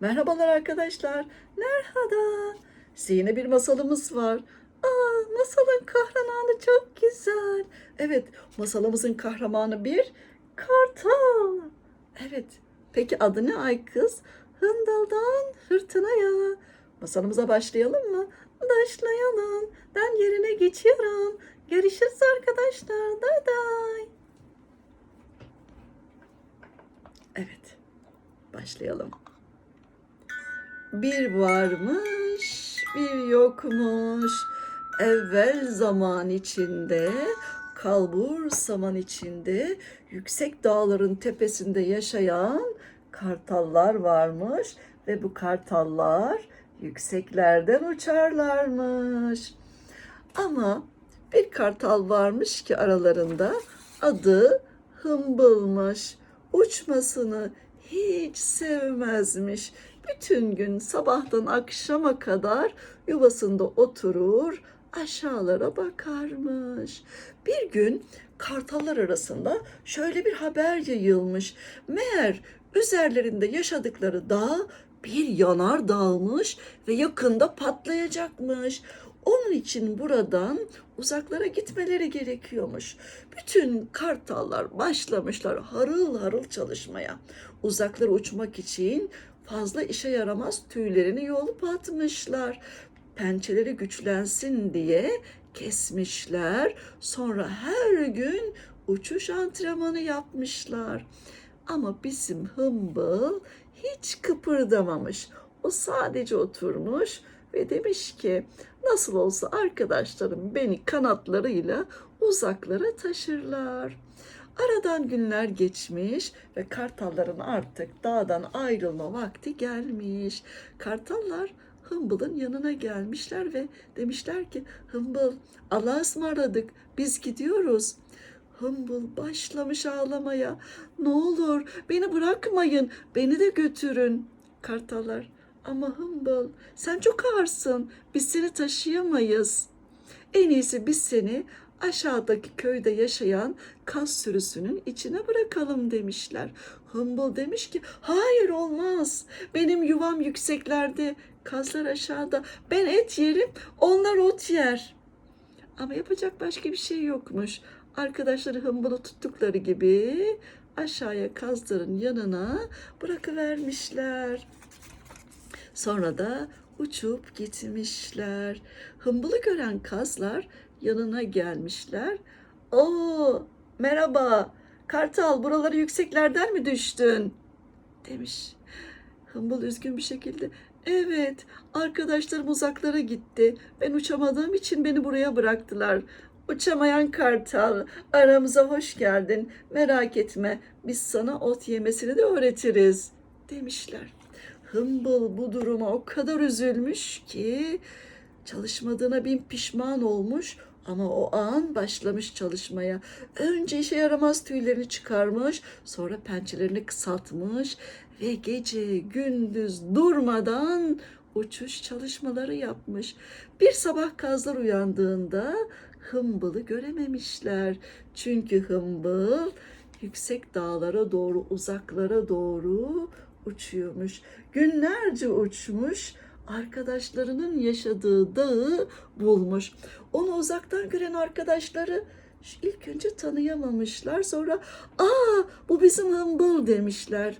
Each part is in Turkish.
Merhabalar arkadaşlar. Merhaba. Size yine bir masalımız var. Aa, masalın kahramanı çok güzel. Evet, masalımızın kahramanı bir kartal. Evet, peki adı ne ay kız? Hındaldan fırtınaya. Masalımıza başlayalım mı? Başlayalım. Ben yerine geçiyorum. Görüşürüz arkadaşlar. Day day. Evet, başlayalım. Bir varmış, bir yokmuş. Evvel zaman içinde, kalbur saman içinde, yüksek dağların tepesinde yaşayan kartallar varmış ve bu kartallar yükseklerden uçarlarmış. Ama bir kartal varmış ki aralarında adı Hımbılmış. Uçmasını hiç sevmezmiş. Bütün gün sabahtan akşama kadar yuvasında oturur, aşağılara bakarmış. Bir gün kartallar arasında şöyle bir haber yayılmış. Meğer üzerlerinde yaşadıkları dağ bir yanar dağılmış ve yakında patlayacakmış. Onun için buradan uzaklara gitmeleri gerekiyormuş. Bütün kartallar başlamışlar harıl harıl çalışmaya. Uzaklara uçmak için fazla işe yaramaz tüylerini yolup atmışlar. Pençeleri güçlensin diye kesmişler. Sonra her gün uçuş antrenmanı yapmışlar. Ama bizim hımbıl hiç kıpırdamamış. O sadece oturmuş ve demiş ki nasıl olsa arkadaşlarım beni kanatlarıyla uzaklara taşırlar. Aradan günler geçmiş ve kartalların artık dağdan ayrılma vakti gelmiş. Kartallar Hımbıl'ın yanına gelmişler ve demişler ki Hımbıl Allah'a ısmarladık biz gidiyoruz. Hımbıl başlamış ağlamaya. Ne olur beni bırakmayın, beni de götürün. Kartallar ama Hımbıl sen çok ağırsın, biz seni taşıyamayız. En iyisi biz seni aşağıdaki köyde yaşayan kaz sürüsünün içine bırakalım demişler. Hımbıl demiş ki hayır olmaz. Benim yuvam yükseklerde, kazlar aşağıda. Ben et yerim, onlar ot yer. Ama yapacak başka bir şey yokmuş. Arkadaşları hımbılı tuttukları gibi aşağıya kazların yanına bırakıvermişler. Sonra da uçup gitmişler. Hımbılı gören kazlar yanına gelmişler. Oo, merhaba. Kartal, buraları yükseklerden mi düştün? Demiş. Hımbıl üzgün bir şekilde. Evet, arkadaşlarım uzaklara gitti. Ben uçamadığım için beni buraya bıraktılar. Uçamayan kartal, aramıza hoş geldin. Merak etme, biz sana ot yemesini de öğretiriz, demişler. Hımbıl bu duruma o kadar üzülmüş ki çalışmadığına bin pişman olmuş ama o an başlamış çalışmaya. Önce işe yaramaz tüylerini çıkarmış, sonra pençelerini kısaltmış ve gece gündüz durmadan uçuş çalışmaları yapmış. Bir sabah kazlar uyandığında Hımbıl'ı görememişler. Çünkü Hımbıl yüksek dağlara doğru, uzaklara doğru uçuyormuş. Günlerce uçmuş, arkadaşlarının yaşadığı dağı bulmuş. Onu uzaktan gören arkadaşları ilk önce tanıyamamışlar. Sonra aa bu bizim hımbıl demişler.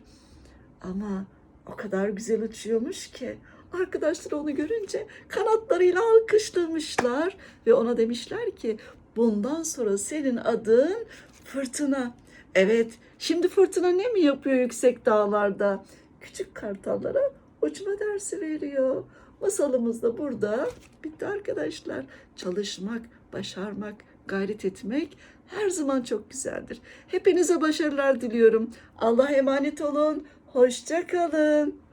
Ama o kadar güzel uçuyormuş ki arkadaşlar onu görünce kanatlarıyla alkışlamışlar ve ona demişler ki bundan sonra senin adın fırtına. Evet, şimdi fırtına ne mi yapıyor yüksek dağlarda? Küçük kartallara uçma dersi veriyor. Masalımız da burada bitti arkadaşlar. Çalışmak, başarmak, gayret etmek her zaman çok güzeldir. Hepinize başarılar diliyorum. Allah'a emanet olun. Hoşça kalın.